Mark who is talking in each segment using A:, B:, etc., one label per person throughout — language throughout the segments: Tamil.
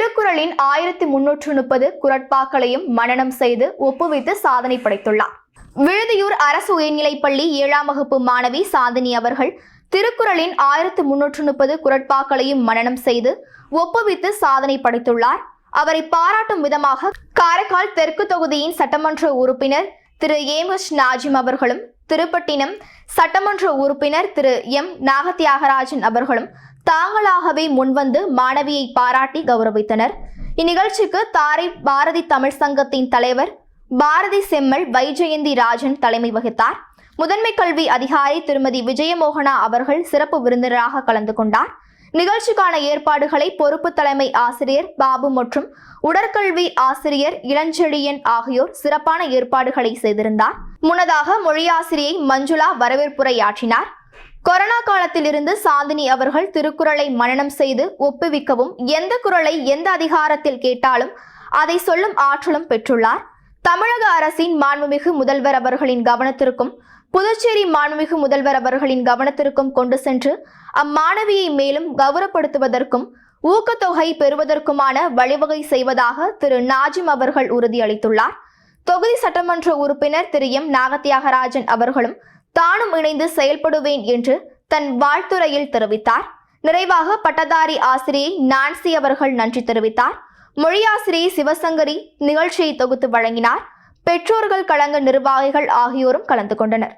A: திருக்குறளின் ஆயிரத்தி முன்னூற்று முப்பது குரட்பாக்களையும் மனனம் செய்து ஒப்புவித்து சாதனை படைத்துள்ளார். விழுதியூர் அரசு உயர்நிலைப்பள்ளி ஏழாம் வகுப்பு மாணவி சாந்தினி அவர்கள் திருக்குறளின் ஆயிரத்து முன்னூற்று முப்பது குரட்பாக்களையும் மனனம் செய்து ஒப்புவித்து சாதனை படைத்துள்ளார். அவரை பாராட்டும் விதமாக காரைக்கால் தெற்கு தொகுதியின் சட்டமன்ற உறுப்பினர் திரு ஏமஸ் நாஜிம் அவர்களும் திருப்பட்டினம் சட்டமன்ற உறுப்பினர் திரு எம் நாகத்தியாகராஜன் அவர்களும் தாங்களாகவே முன்வந்து மாணவியை பாராட்டி கௌரவித்தனர். இந்நிகழ்ச்சிக்கு தாரை பாரதி தமிழ் சங்கத்தின் தலைவர் பாரதி செம்மல் வைஜெயந்தி ராஜன் தலைமை வகித்தார். முதன்மை கல்வி அதிகாரி திருமதி விஜயமோகனா அவர்கள் சிறப்பு விருந்தினராக கலந்து கொண்டார். நிகழ்ச்சிக்கான ஏற்பாடுகளை பொறுப்பு தலைமை ஆசிரியர் பாபு மற்றும் உடற்கல்வி ஆசிரியர் இளஞ்செழியன் ஆகியோர் சிறப்பான ஏற்பாடுகளை செய்திருந்தார். முன்னதாக மொழியாசிரியை மஞ்சுளா வரவேற்புரையாற்றினார். கொரோனா காலத்தில் இருந்து சாந்தினி அவர்கள் திருக்குறளை மனனம் செய்து ஒப்புவிக்கவும் எந்த குரலை எந்த அதிகாரத்தில் கேட்டாலும் அதை சொல்லும் ஆற்றலும் பெற்றுள்ளார். தமிழக அரசின் மாண்புமிகு முதல்வர் அவர்களின் கவனத்திற்கும் புதுச்சேரி மாண்புமிகு முதல்வர் அவர்களின் கவனத்திற்கும் கொண்டு சென்று அம்மாணவியை மேலும் கௌரவப்படுத்துவதற்கும் ஊக்கத்தொகை பெறுவதற்குமான வழிவகை செய்வதாக திரு நாஜிம் அவர்கள் உறுதியளித்துள்ளார். தொகுதி சட்டமன்ற உறுப்பினர் திரு எம் நாகத்தியாகராஜன் அவர்களும் தானும் இணைந்து செயல்படுவேன் என்று தன் வாழ்த்துரையில் தெரிவித்தார். நிறைவாக பட்டதாரி ஆசிரியை நான்சி அவர்கள் நன்றி தெரிவித்தார். மொழியாசிரியை சிவசங்கரி நிகழ்ச்சியை தொகுத்து வழங்கினார். பெற்றோர்கள் கழக நிர்வாகிகள் ஆகியோரும் கலந்து கொண்டனர்.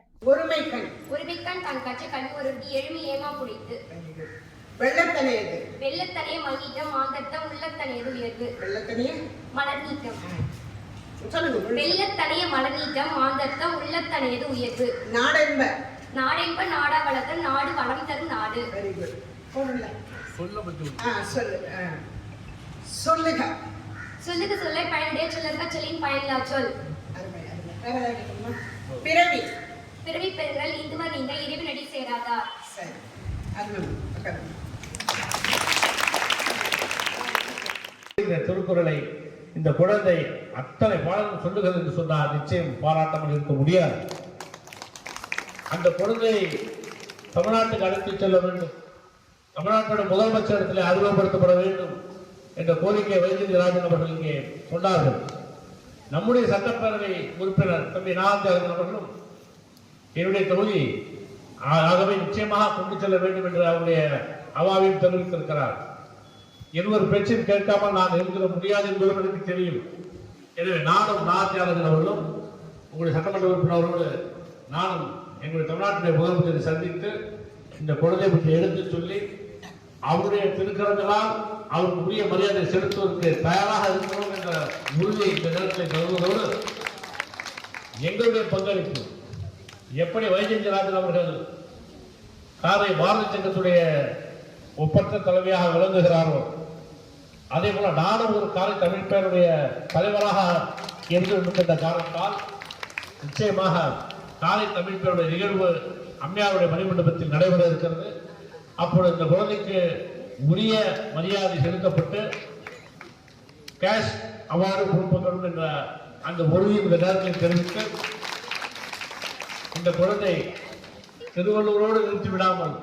B: வெள்ளத்தனையது.
C: வெள்ளத்தனைய மல்நீட்டம் மாந்தட்டம் உள்ளத்தனையது உயர்வு.
B: வெள்ளத்தனைய?
C: மலர்
B: முழு.
C: வெள்ளத்தனைய மலர் நீட்டம் மாந்தட்டம் உள்ளத்தனையது உயர்வு.
B: நாடென்ப.
C: நாடென்ப நாடா வளர்த்த நாடு வளம் தரும் நாடு.
B: Very good. சொல்லுக
C: சொல்லுக சொல்லை பயனுடைய சொல்லுக சொல்லின் பயனில்லா சொல்.
B: அருமை அருமை. வேற ஏதாவது கேட்கணுமா? பிறவி.
C: பிறவி பெருங்கள் இந்துவர் நீங்க இறைவனடி சேராதா?
B: சரி.
D: இந்த திருக்குறளை இந்த குழந்தை அத்தனை பாடல்கள் சொல்லுகிறது என்று சொன்னால் நிச்சயம் பாராட்டாமல் இருக்க முடியாது. அந்த குழந்தையை தமிழ்நாட்டுக்கு அழைத்துச் செல்ல வேண்டும். தமிழ்நாட்டோட முதலமைச்சரத்தில் அறிமுகப்படுத்தப்பட வேண்டும் என்ற கோரிக்கை வைத்திய ராஜன் அவர்கள் இங்கே சொன்னார்கள். நம்முடைய சட்டப்பேரவை உறுப்பினர் தம்பி நாகத்தியாகன் அவர்களும் என்னுடைய தொகுதி ஆகவே நிச்சயமாக கொண்டு செல்ல வேண்டும் என்று அவருடைய அவாவில் தெரிவித்திருக்கிறார் இருவர் பேச்சும் கேட்காமல் நான் இருக்கிற முடியாது என்பதும் எனக்கு தெரியும். எனவே நானும் நாத்தியாளர்கள் அவர்களும் உங்களுடைய சட்டமன்ற உறுப்பினர் நானும் எங்களுடைய தமிழ்நாட்டினுடைய முதலமைச்சரை சந்தித்து இந்த குழந்தை பற்றி எடுத்து சொல்லி அவருடைய திருக்கரங்களால் அவருக்கு உரிய மரியாதை செலுத்துவதற்கு தயாராக இருக்கிறோம் என்ற உறுதியை இந்த நேரத்தில் தருவதோடு எங்களுடைய பங்களிப்பு. எப்படி வைஜெயராஜன் அவர்கள் காரை பாரத சங்கத்துடைய ஒப்பற்ற தலைவியாக விளங்குகிறாரோ அதே போல நானும் ஒரு காலை தமிழ் பேருடைய தலைவராக இருந்து இருக்கின்ற காரணத்தால் நிச்சயமாக காலை தமிழ் பேருடைய நிகழ்வு அம்மையாருடைய மணிமண்டபத்தில் நடைபெற இருக்கிறது. அப்பொழுது இந்த குழந்தைக்கு உரிய மரியாதை செலுத்தப்பட்டு கேஷ் அவார்டு கொடுக்கப்படும் என்ற அந்த உறுதியை இந்த நேரத்தில் தெரிவித்து இந்த குழந்தை திருவள்ளூரோடு நிறுத்தி விடாமல்